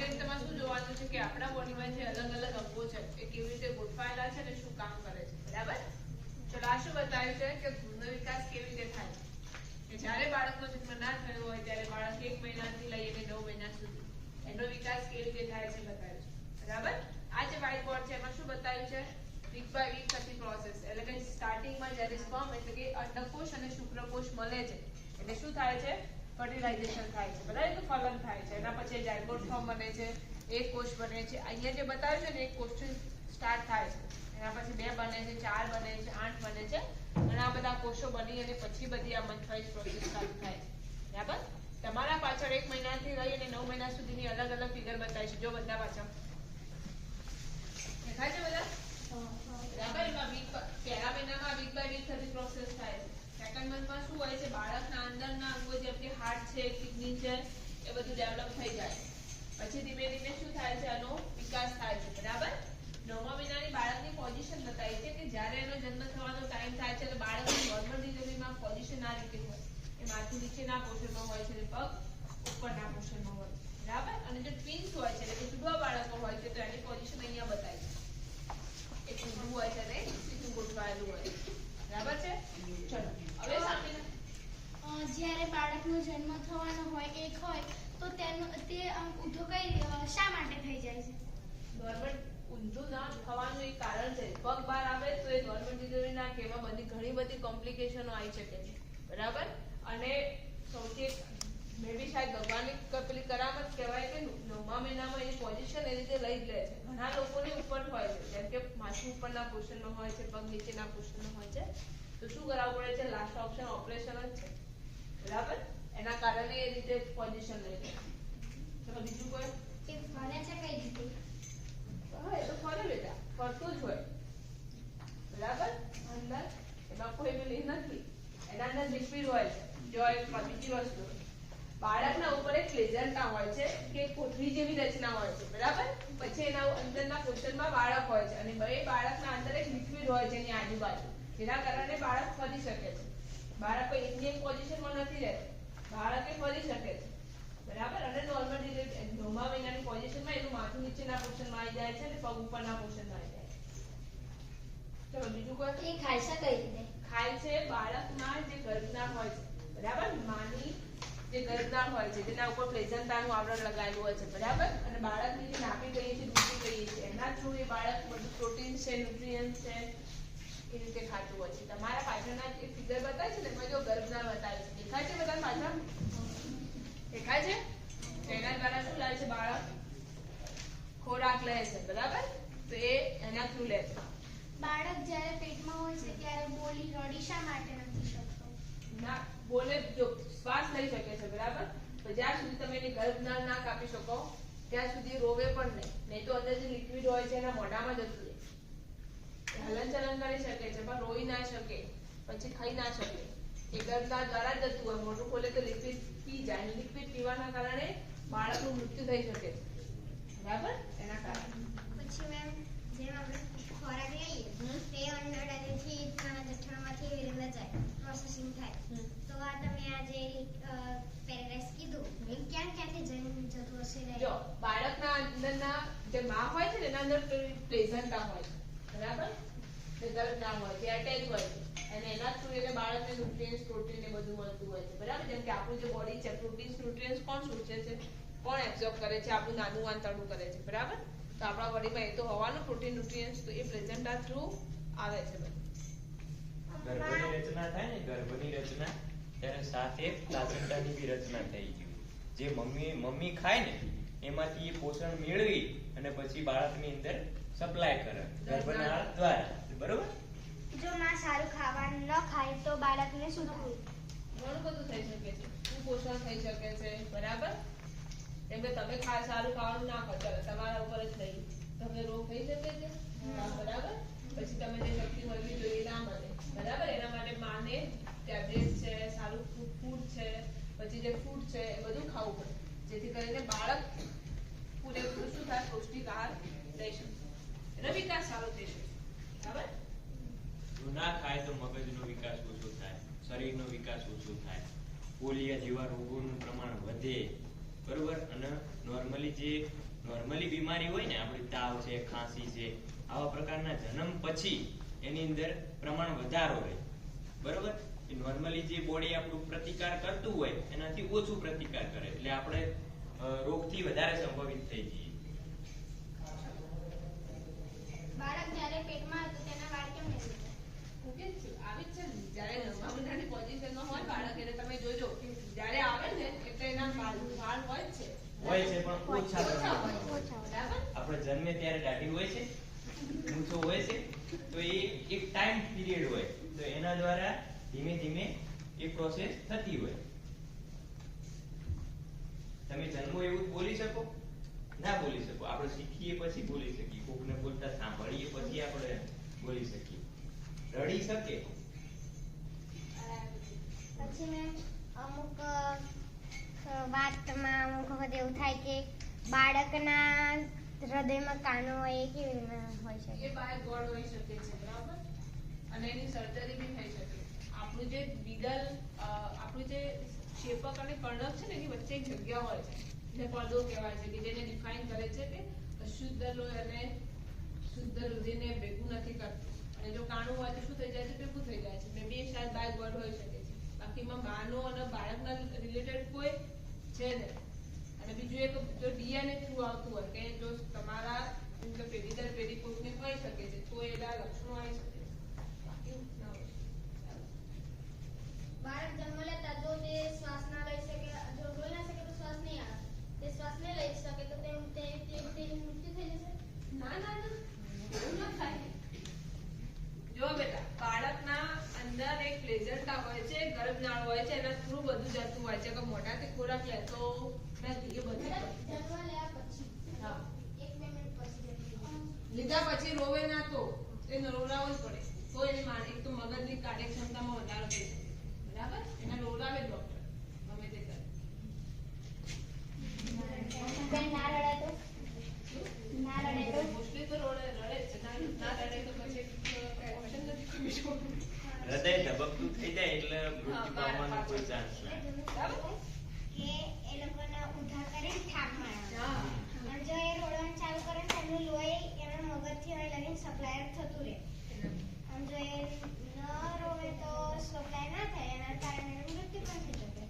એક્સપેરિમેન્ટમાં અને શું નવ મહિના સુધી. એનો વિકાસ કેવી રીતે થાય છે બતાવ્યું છે, બરાબર? આ જે શું બતાવ્યું છે? વીક બાય વીક પ્રોસેસ એટલે કે સ્ટાર્ટિંગમાં જ્યારે સ્પર્મ એટલે કે અંડકોષ અને શુક્રકોષ મળે છે. એટલે શું થાય છે? ફર્ટિલાઇઝેશન થાય છે. બરાબર તો ફલન થાય છે. એના પછી ઝાયગોટ ફોર્મ બને છે એક કોષ બને છે. અહીંયા જે બતાવ્યું છે ને એક કોષથી સ્ટાર્ટ થાય છે. એના પછી બે બને છે ચાર બને છે આઠ બને છે. ઘણા બધા કોષો બની અને પછી બધી આ મંથવાઇઝ પ્રોસેસ ચાલુ થાય છે. બરાબર? તમારા પાછળ એક મહિનાથી રહી અને નવ મહિના સુધીની અલગ અલગ ફિગર બતાવી છે. જો બધા પાછળ. દેખાય છે બધા? બરાબર? એમાં વીક પહેલા મહિનામાં વીક બાય વીક થતી પ્રોસેસ થાય છે શું હોય છે? બાળકના અંદરના અંગો જેમ કે હાર્ટ છે કિડની છે, એ બધું ડેવલપ થઈ જાય. પછી ધીમે ધીમે શું થાય છે? આનો વિકાસ થાય છે. બરાબર? નવમા મહિનાની બાળકની પોઝિશન બતાવી છે કે જ્યારે એનો જન્મ થવાનો ટાઈમ થાય છે, એટલે બાળકની નોર્મલ ડિલિવરીમાં પોઝિશન આ રીતે હોય. એ માથું નીચેના પોર્શનમાં હોય છે અને પગ ઉપરના પોર્શનમાં હોય બરાબર? અને જે ટ્વિન્સ હોય છે, એટલે કે બાળકો હોય છે, તો એની પોઝિશન અહીંયા બતાવી છે. એક ઊંધું હોય છે અને સીધું ગોઠવાયેલું હોય બરાબર છે? જ્યારે બાળકનો જન્મ થવાનો હોય, એક હોય, તો તેનો તે ઊંધો કઈ શા માટે થઈ જાય છે? નોર્મલ ઊંધું ના થવાનું એક કારણ છે. પગ બહાર આવે તો એ નોર્મલ ડિલિવરી ના કે એમાં બધી ઘણી બધી કોમ્પ્લિકેશનો આવી શકે છે. બરાબર? અને સૌથી મેબી શાયદ ભગવાનની ક- પેલી કરામત કહેવાય કે નવમા મહિનામાં એની પોઝિશન એ રીતે લઈ જ લે છે. ઘણા લોકોની ઉપર હોય છે. જેમ કે માથું ઉપરના પોર્શનમાં હોય છે, પગ નીચેના પોર્શનમાં હોય છે. તો શું કરાવવું પડે છે? લાસ્ટ ઓપ્શન ઓપરેશન જ છે. બરાબર? એના કારણે એ રીતે પોઝિશન લે છે. ચલો બીજું કોઈ? કે ફરે છે કઈ રીતે? હા એ તો ફરે બેટા. ફરતું જ હોય. બરાબર? અંદર. એમાં કોઈ પેલી નથી. એના અંદર લિક્વિડ હોય છે. જો એક બીજી વસ્તુ. બાળકના ઉપર એક પ્લેઝન્ટા હોય છે કે કોથળી જેવી રચના હોય છે. બરાબર? પછી એના અંદરના પોષણમાં બાળક હોય છે. અને બે બાળકના અંદર એક લિક્વિડ હોય છે એની આજુબાજુ. જેના કારણે બાળક ફરી શકે છે. બાળક એકની એક પોઝિશનમાં નથી રહેતું. બાળકે ફરી શકે છે. બરાબર? અને નોર્મલ ડિલિવરી નવમા મહિનાની પોઝિશનમાં એનું માથું નીચેના પોર્શનમાં આવી જાય છે અને પગ ઉપરના પોર્શનમાં આવી જાય છે. ચલો બીજું કોઈ? એ ખાય છે કઈ રીતે? ખાય છે બાળકના જે ગર્ભના હોય છે. બરાબર? માની જે ગર્ભના હોય છે તેના ઉપર પ્લેઝન્ટાનું આવરણ લગાવેલું હોય છે. બરાબર? અને બાળકની જે નાભી કહીએ છીએ દૂધી કહીએ છીએ એના થ્રુ એ બાળક બધું પ્રોટીન છે ન્યુટ્રિયન્ટ છે એ રીતે ખાતું છે. તમારા પાછળના જે ફિગર બતાવે છે ને એમાં જો ગર્ભના બતાવે છે. દેખાય છે બધા પાછળ? દેખાય છે? એના દ્વારા શું લે છે બાળક? ખોરાક લે છે બરાબર? તો એ એના થ્રુ લે છે. બાળક જ્યારે પેટમાં હોય છે ત્યારે બોલી રડી શા માટે નથી શકતો? ના બોલે જો શ્વાસ લઈ શકે છે બરાબર? તો જ્યાં સુધી તમે એની ગર્ભનાળ ના કાપી શકો ત્યાં સુધી રોવે પણ નહીં. નહીં તો અંદર જે લિક્વિડ હોય છે એના મોઢામાં જતું રહે ચલન કરી શકે છે, પણ રોઈ ના શકે, પછી ખાઈ ના શકે. એ દ્વારા જતું હોય. મોઢું ખોલે તો લિક્વિડ પી જાય લિક્વિડ પીવાના કારણે બાળકનું મૃત્યુ થઈ શકે. બરાબર? એના કારણે. પછી મેમ, જેમ આપણે ખોરાક લઈએ હમ. તે અંડરડાથી નાના જઠરામાંથી એવી રીતે જાય પ્રોસેસિંગ થાય હમ. તો આ તમે આ જે પેરેડાઇઝ કીધું એ ક્યાં ક્યાંથી જઈને જતું હશે ને? જો બાળકના અંદરના જે માં હોય છે ને એના અંદર પ્લેઝન્ટા હોય છે બરાબર જે ગર્ભના હોય છે અટેચ હોય છે અને એના થ્રુ એને બાળકને ન્યુટ્રિયન્સ પ્રોટીન એ બધું મળતું હોય છે બરાબર જેમ કે આપણું જે બોડી છે પ્રોટીન્સ ન્યુટ્રિયન્સ કોણ શોષે છે કોણ એબ્ઝોર્બ કરે છે આપણું નાનું આંતરડું કરે છે બરાબર? તો આપણા બોડીમાં એ તો હોવાનું પ્રોટીન ન્યુટ્રિયન્સ તો એ પ્લેઝન્ટા થ્રુ આવે છે ગર્ભની રચના થાય ને ગર્ભની રચના ત્યારે સાથે પ્લાઝન્ટાની બી રચના થઈ ગઈ. જે મમ્મી મમ્મી ખાય ને એમાંથી એ પોષણ મેળવી અને પછી બાળકની અંદર સપ્લાય કરે ગર્ભનાળ દ્વારા બરોબર? જો માં સારું ખાવાનું ન ખાય તો બાળકને શું થયું? ઘણું બધું થઈ શકે છે. કુપોષણ થઈ શકે છે? બરાબર? કેમ કે તમે ખા સારું ખાવાનું ના ખાઓ તમારા ઉપર જ નહીં તમને રોગ થઈ શકે છે? બરાબર? પછી તમે જે શક્તિ મળવી જોઈએ ના મળે. બરાબર? એના માટે માને ટેબ્લેટ છે સારું ફૂડ છે પછી જે ફૂડ છે એ બધું ખાવું પડે. જેથી કરીને બાળક પૂરેપૂરું શું થાય? પૌષ્ટિક આહાર લઈ શકે. એનો વિકાસ સારો થઈ શકે. બરાબર? ના ખાય તો મગજનો વિકાસ ઓછો શરીરનો વિકાસ ઓછો થાય. પોલિયા જેવા રોગોનું પ્રમાણ વધે, બરોબર? અને નોર્મલી જે નોર્મલી બીમારી હોય ને, આપણી તાવ છે, ખાંસી છે, આવા પ્રકારના જન્મ પછી એની અંદર પ્રમાણ વધારો રહે. બરોબર? નોર્મલી જે બોડી આપણું પ્રતિકાર કરતું હોય, એનાથી ઓછું પ્રતિકાર કરે. એટલે આપણે રોગથી વધારે સંભવિત થઈ જઈએ. બાળક જ્યારે પેટમાં હતું, તેના વાળ કેમ નહીં ઉગતા? ઉગે જ છે, આવે જ છે ને. જ્યારે નવમા મહિનાની પોઝિશનમાં હોય બાળક એટલે તમે જોજો જ્યારે આવે ને એટલે એના વાળ વાળ હોય જ છે હોય છે પણ ઓછા પ્રમાણમાં હોય. છે. આપણે જન્મે ત્યારે દાઢી હોય છે મૂછો હોય છે તો એ એક ટાઈમ પીરિયડ હોય. તો એના દ્વારા ધીમે ધીમે એ પ્રોસેસ થતી હોય. તમે જન્મો એવું બોલી શકો? ના બોલી શકો. આપણે શીખીએ પછી બોલી શકીએ. કોકને બોલતા સાંભળીએ પછી આપણે બોલી શકીએ. રડી શકે. પછી મેં અમુક વાતમાં અમુક વખત એવું થાય કે બાળકના હૃદયમાં કાનો હોય એ કેવી રીતે હોય એ શકે બાય ગોળ હોઈ શકે છે, બરાબર? અને એની સર્જરી બી થઈ શકે. આપણું જે બીડલ આપણું જે શેપક અને કર્ણક છે ને, એની વચ્ચે એક જગ્યા હોય છે. જે પડદો કહેવાય છે, કે જેને ડિફાઇન કરે છે કે શુદ્ધ લોહી અને શુદ્ધ રુધિરને ભેગું નથી કરતું. અને જો કાણું હોય તો શું થઈ જાય છે? ભેગું થઈ જાય છે. મે બી શાયદ બાય ગોળ હોઈ શકે છે. બાકીમાં માનો અને બાળકના રિલેટેડ કોઈ છે ને? અને બીજું એક, જો ડીએનએ થ્રુ આવતું હોય, કે જો તમારા કે પેઢી દર પેઢી કોઈને હોઈ શકે છે, તો એના લક્ષણો આવી શકે છે. બાળક જન્મ લેતા જો તે શ્વાસ ના લઈ શકે જો બોલી ના શકે તો શ્વાસ નહીં આવે તે શ્વાસ નહીં લઈ શકે તો તે તે તે તેનું મૃત્યુ થઈ જશે ના ના ના એવું ના થાય જો બેટા બાળકના અંદર એક પ્લેઝન્ટા હોય છે ગર્ભનાળ હોય છે એના થ્રુ બધું જતું હોય છે કે મોઢાથી ખોરાક લેતો નથી એ બધું લીધા પછી રોવે ના તો એ રોવડાવવો જ પડે. તો એને એક તો મગજની કાર્યક્ષમતામાં વધારો થઈ શકે. બરાબર? એને રોવડાવે ડોક્ટર ગમે તે કરે. મોસ્ટલી તો? રોડે રડે ના રડે તો પછી ઓપ્શન નથી હૃદય ધબકતું થઈ જાય એટલે મૃત્યુ પામવાનો કોઈ ચાન્સ નથી બરાબર કે એ લોકોને ઊંધા કરીને થાક મારવાનો હા અને જો એ રોડવાનું ચાલુ કરે ને તો એનું લોહી એના મગજથી અહીં લગીને સપ્લાય થતું રહે અને જો એ ન રોવે તો સપ્લાય ના થાય એના કારણે એનું મૃત્યુ પણ થઈ શકે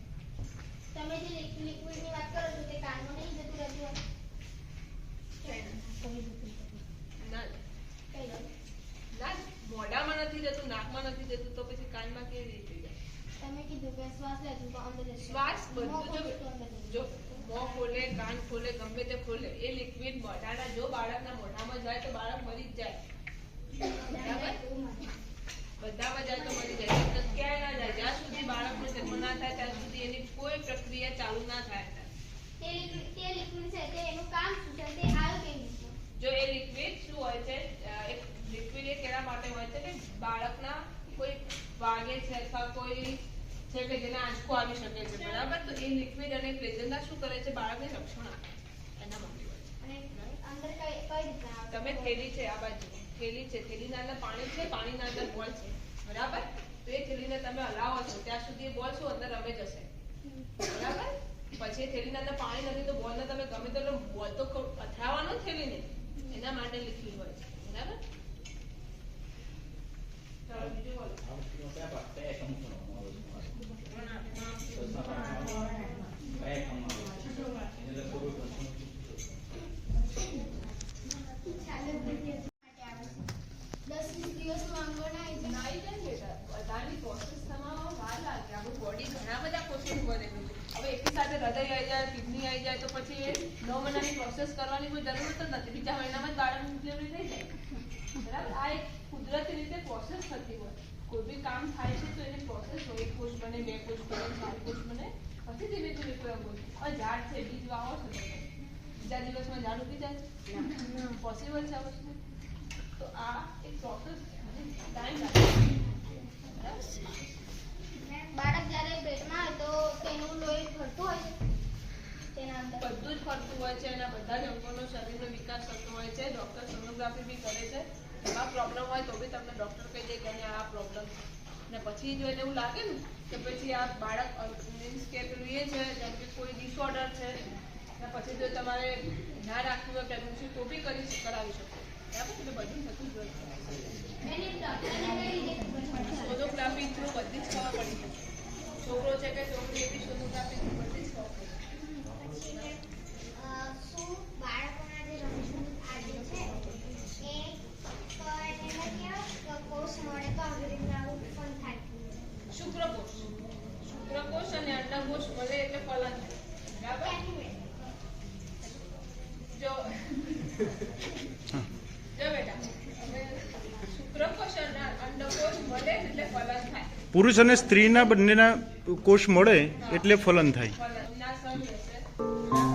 તમે જે લિક્વિડની વાત કરો છો તે કાનમાં નહીં જતું રહેતું હોય ના કઈ દો ના મોઢામાં નથી જતું નાકમાં નથી જતું તો પછી કાનમાં કેવી રીતે જાય તમે કીધું કે શ્વાસ લેતું તો અંદર જશે શ્વાસ બધું મોં જો ખોલતું તો અંદર જશે. જો મોં ખોલે કાન ખોલે ગમે તે ખોલે એ લિક્વિડ મોઢાના જો બાળકના મોઢામાં જાય તો બાળક મરી જ જાય બરાબર બધામાં જાય તો મરી જાય તો ક્યાંય ના જાય જ્યાં સુધી બાળકનો જન્મ ના થાય ત્યાં સુધી એની કોઈ પ્રક્રિયા ચાલુ ના થાય। તે લિક્વિડ તે લિક્વિડ છે તે એનું કામ શું છે? તે આવ્યું કેવી રીતે જો એ લિક્વિડ શું હોય છે અ, એક લિક્વિડ એ કેના માટે હોય છે કે બાળકના કોઈ વાગે છે અથવા કોઈ છે કે જેને આંચકો આવી શકે છે બરાબર? તો એ લિક્વિડ અને પ્લેઝન્ટા શું કરે છે? બાળકને રક્ષણ આપે એના માટે તમે થેલી છે આ બાજુ. થેલી છે. થેલીના અંદર પાણી છે પાણીના અંદર બોલ છે. બરાબર? તો એ થેલીને તમે હલાવો છો. ત્યાં સુધી એ બોલ શું? અંદર રમે જશે. બરાબર? પછી થેલીના અંદર પાણી નથી તો બોલને તમે ગમે તેટલો બોલ તો અથડાવાનો ને થેલીને એના માટે લિક્વિડ હોય છે. બરાબર ચાલો બીજું બોલો ચાલે માટે આવે છે દસ વીસ દિવસમાં અંગો ના આવી જાય તો પછી નવ મહિનાની પ્રોસેસ કરવાની કોઈ જરૂર જ નથી બીજા મહિનામાં જ બાળક ડિલિવરી થઈ જાય બરાબર આ એક કુદરતી રીતે પ્રોસેસ થતી હોય કોઈ બી કામ થાય છે તો એની પ્રોસેસ હોય. એક કોષ બને બે કોષ બને ચાર કોષ બને. પછી ધીમે ધીમે કોઈ અંગો હવે ઝાડ છે બીજ વાવો છો બીજા દિવસમાં ઝાડ ઉગી જાય. પોસિબલ છે વસ્તુ? તો આ એક પ્રોસેસ ટાઈમ લાગે. બાળક જ્યારે પેટમાં હોય તો તેનું લોહી ફરતું હોય છે? તેના બધું જ ફરતું હોય છે. એના બધા જ અંગોનો શરીરનો વિકાસ થતો હોય છે. ડોક્ટર સોનોગ્રાફી બી કરે છે. પ્રોબ્લેમ હોય તો બી તમને ડોક્ટર કહી દે કે આ પ્રોબ્લેમ ને પછી જો એને એવું લાગે ને કે પછી આ બાળક મીન્સ કે પેલું છે, જેમ કે કોઈ ડિસઓર્ડર છે, ને પછી જો તમારે ના રાખવું હોય પ્રેગ્નન્સી તો બી કરી કરાવી શકો. બરાબર? એટલે બધું થતું જ હોય. સોનોગ્રાફી થ્રુ બધી જ ખબર પડી જશે છોકરો છે કે છોકરી એવી સોનોગ્રાફી થ્રુ બધી જ ખબર પડી જાય. પછી અ, શું બાળકોના જે રમઝૂમ આ જે છે એ તો એને કેવા મળે તો આવી ઉત્પન્ન થાય. શુક્રકોષ. શુક્રકોષ અને અંડકોષ મળે એટલે ફલન થાય. બરાબર? જો. જો બેટા. શુક્રકોષ અને અંડકોષ મળે એટલે ફલન થાય. પુરુષ અને સ્ત્રીના બંનેના કોષ મળે એટલે ફલન થાય. ફલન ના